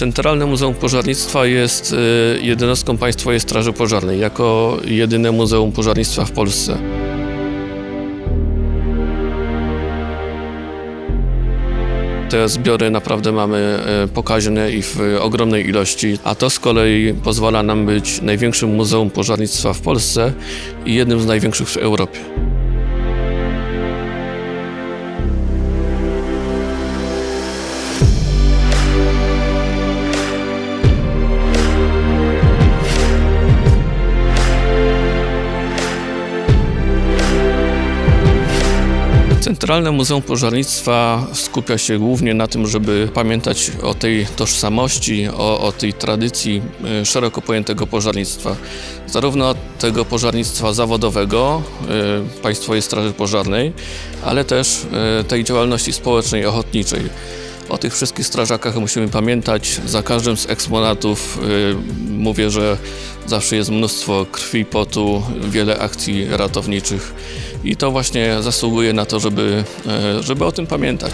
Centralne Muzeum Pożarnictwa jest y, jednostką Państwowej Straży Pożarnej, jako jedyne muzeum pożarnictwa w Polsce. Te zbiory naprawdę mamy e, pokaźne i w ogromnej ilości, a to z kolei pozwala nam być największym muzeum pożarnictwa w Polsce i jednym z największych w Europie. Centralne Muzeum Pożarnictwa skupia się głównie na tym, żeby pamiętać o tej tożsamości, o, o tej tradycji e, szeroko pojętego pożarnictwa. Zarówno tego pożarnictwa zawodowego e, Państwowej Straży Pożarnej, ale też e, tej działalności społecznej, ochotniczej. O tych wszystkich strażakach musimy pamiętać. Za każdym z eksponatów y, mówię, że zawsze jest mnóstwo krwi, potu, wiele akcji ratowniczych i to właśnie zasługuje na to, żeby, y, żeby o tym pamiętać.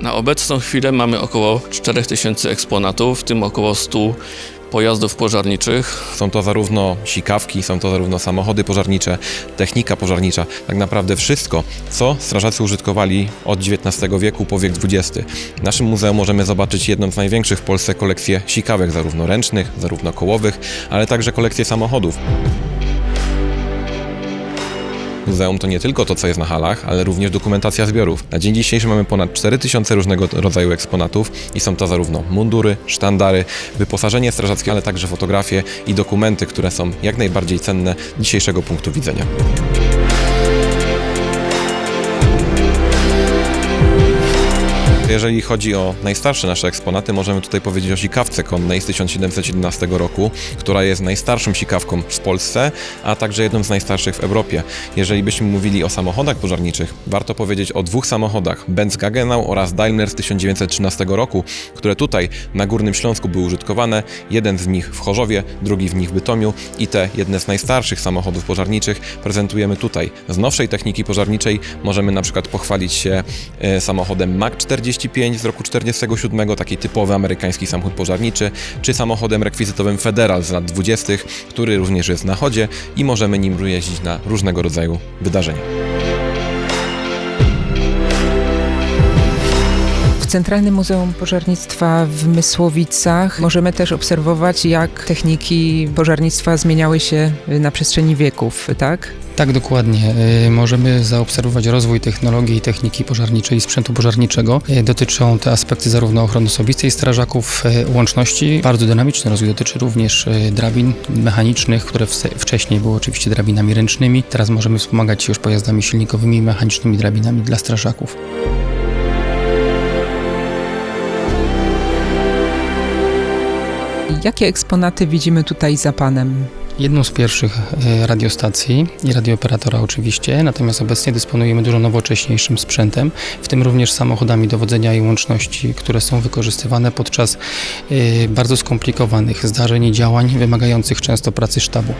Na obecną chwilę mamy około 4000 eksponatów, w tym około 100 pojazdów pożarniczych. Są to zarówno sikawki, są to zarówno samochody pożarnicze, technika pożarnicza, tak naprawdę wszystko, co strażacy użytkowali od XIX wieku po wiek XX. W naszym muzeum możemy zobaczyć jedną z największych w Polsce kolekcję sikawek, zarówno ręcznych, zarówno kołowych, ale także kolekcję samochodów. Muzeum to nie tylko to, co jest na halach, ale również dokumentacja zbiorów. Na dzień dzisiejszy mamy ponad 4000 różnego rodzaju eksponatów i są to zarówno mundury, sztandary, wyposażenie strażackie, ale także fotografie i dokumenty, które są jak najbardziej cenne dzisiejszego punktu widzenia. Jeżeli chodzi o najstarsze nasze eksponaty, możemy tutaj powiedzieć o sikawce konnej z 1711 roku, która jest najstarszą sikawką w Polsce, a także jedną z najstarszych w Europie. Jeżeli byśmy mówili o samochodach pożarniczych, warto powiedzieć o dwóch samochodach, Benz Gaggenau oraz Daimler z 1913 roku, które tutaj na Górnym Śląsku były użytkowane, jeden z nich w Chorzowie, drugi w nich w Bytomiu i te jedne z najstarszych samochodów pożarniczych prezentujemy tutaj. Z nowszej techniki pożarniczej możemy na przykład pochwalić się e, samochodem MAG 40, 35 z roku 47, taki typowy amerykański samochód pożarniczy, czy samochodem rekwizytowym Federal z lat 20., który również jest na chodzie i możemy nim jeździć na różnego rodzaju wydarzenia. Centralnym Muzeum Pożarnictwa w Mysłowicach możemy też obserwować, jak techniki pożarnictwa zmieniały się na przestrzeni wieków, tak? Tak, dokładnie. Y, Możemy zaobserwować rozwój technologii i techniki pożarniczej i sprzętu pożarniczego. Y, Dotyczą te aspekty zarówno ochrony osobistej strażaków, y, łączności. Bardzo dynamiczny rozwój dotyczy również drabin mechanicznych, które wcześniej były oczywiście drabinami ręcznymi. Teraz możemy wspomagać się już pojazdami silnikowymi i mechanicznymi drabinami dla strażaków. Jakie eksponaty widzimy tutaj za panem? Jedną z pierwszych e, radiostacji i radiooperatora oczywiście, natomiast obecnie dysponujemy dużo nowocześniejszym sprzętem, w tym również samochodami dowodzenia i łączności, które są wykorzystywane podczas e, bardzo skomplikowanych zdarzeń i działań wymagających często pracy sztabu.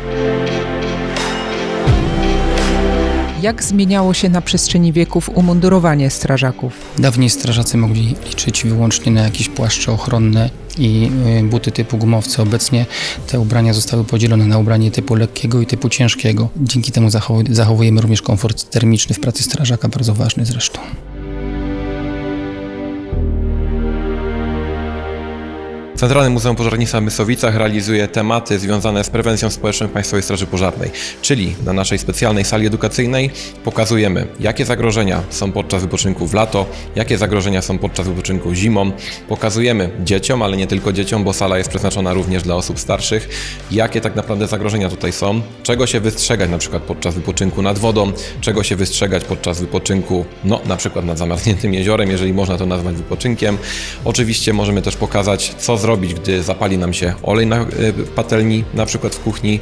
Jak zmieniało się na przestrzeni wieków umundurowanie strażaków? Dawniej strażacy mogli liczyć wyłącznie na jakieś płaszcze ochronne i y, buty typu gumowce. Obecnie te ubrania zostały podzielone na ubranie typu lekkiego i typu ciężkiego. Dzięki temu zachow- zachowujemy również komfort termiczny w pracy strażaka, bardzo ważny zresztą. Centralne Muzeum Pożarnictwa w Mysłowicach realizuje tematy związane z prewencją społeczną Państwowej Straży Pożarnej, czyli na naszej specjalnej sali edukacyjnej pokazujemy, jakie zagrożenia są podczas wypoczynku w lato, jakie zagrożenia są podczas wypoczynku zimą. Pokazujemy dzieciom, ale nie tylko dzieciom, bo sala jest przeznaczona również dla osób starszych, jakie tak naprawdę zagrożenia tutaj są, czego się wystrzegać na przykład podczas wypoczynku nad wodą, czego się wystrzegać podczas wypoczynku, no na przykład nad zamarzniętym jeziorem, jeżeli można to nazwać wypoczynkiem. Oczywiście możemy też pokazać, co zrobić, gdy zapali nam się olej na y, patelni, na przykład w kuchni.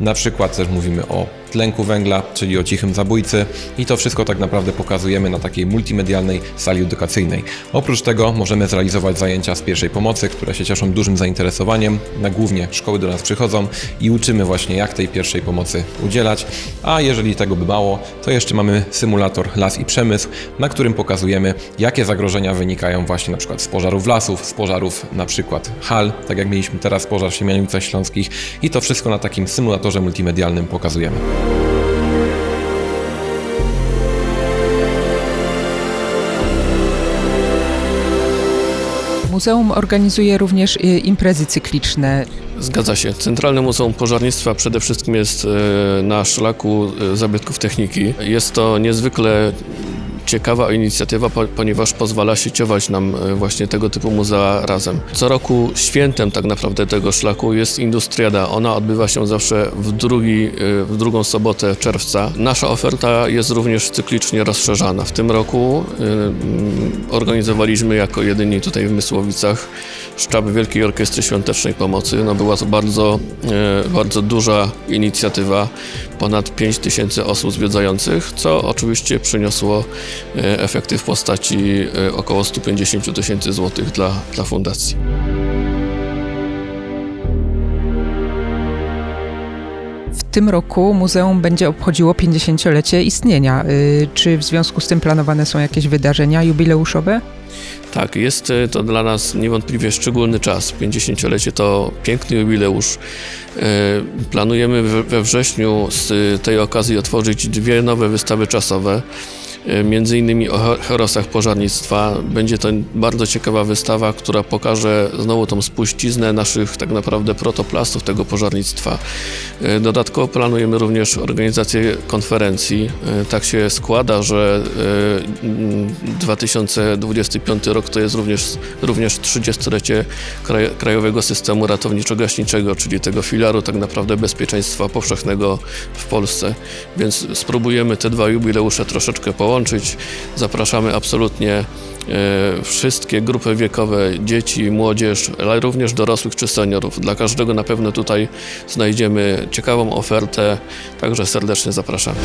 Na przykład też mówimy o tlenku węgla, czyli o cichym zabójcy i to wszystko tak naprawdę pokazujemy na takiej multimedialnej sali edukacyjnej. Oprócz tego możemy zrealizować zajęcia z pierwszej pomocy, które się cieszą dużym zainteresowaniem. Na głównie szkoły do nas przychodzą i uczymy właśnie jak tej pierwszej pomocy udzielać. A jeżeli tego by mało, to jeszcze mamy symulator Las i Przemysł, na którym pokazujemy jakie zagrożenia wynikają właśnie na przykład z pożarów lasów, z pożarów na przykład hal, tak jak mieliśmy teraz pożar w Siemianicach Śląskich i to wszystko na takim symulatorze multimedialnym pokazujemy. Muzeum organizuje również y, imprezy cykliczne. Zgadza się. Centralne Muzeum Pożarnictwa przede wszystkim jest e, na szlaku e, zabytków techniki. Jest to niezwykle ciekawa inicjatywa, po- ponieważ pozwala sieciować nam e, właśnie tego typu muzea razem. Co roku świętem tak naprawdę tego szlaku jest Industriada. Ona odbywa się zawsze w, drugi, e, w drugą sobotę czerwca. Nasza oferta jest również cyklicznie rozszerzana. W tym roku e, mm, organizowaliśmy jako jedyni tutaj w Mysłowicach sztab Wielkiej Orkiestry Świątecznej Pomocy. No była to bardzo, bardzo duża inicjatywa, ponad 5 tysięcy osób zwiedzających, co oczywiście przyniosło efekty w postaci e, około 150 tysięcy złotych dla, dla fundacji. W tym roku muzeum będzie obchodziło 50-lecie istnienia. Y, Czy w związku z tym planowane są jakieś wydarzenia jubileuszowe? Tak, jest e, to dla nas niewątpliwie szczególny czas. 50-lecie to piękny jubileusz. E, Planujemy we wrześniu z tej okazji otworzyć dwie nowe wystawy czasowe. E, Między innymi o he- herosach pożarnictwa. Będzie to bardzo ciekawa wystawa, która pokaże znowu tą spuściznę naszych tak naprawdę protoplastów tego pożarnictwa. E, Dodatkowo planujemy również organizację konferencji. E, Tak się składa, że e, mm, 2025 rok to jest również, również 30-lecie kraj, Krajowego Systemu Ratowniczo-Gaśniczego, czyli tego filaru tak naprawdę bezpieczeństwa powszechnego w Polsce. Więc spróbujemy te dwa jubileusze troszeczkę połączyć. Zapraszamy absolutnie e, wszystkie grupy wiekowe, dzieci, młodzież, ale również dorosłych czy seniorów. Dla każdego na pewno tutaj znajdziemy ciekawą ofertę, także serdecznie zapraszamy.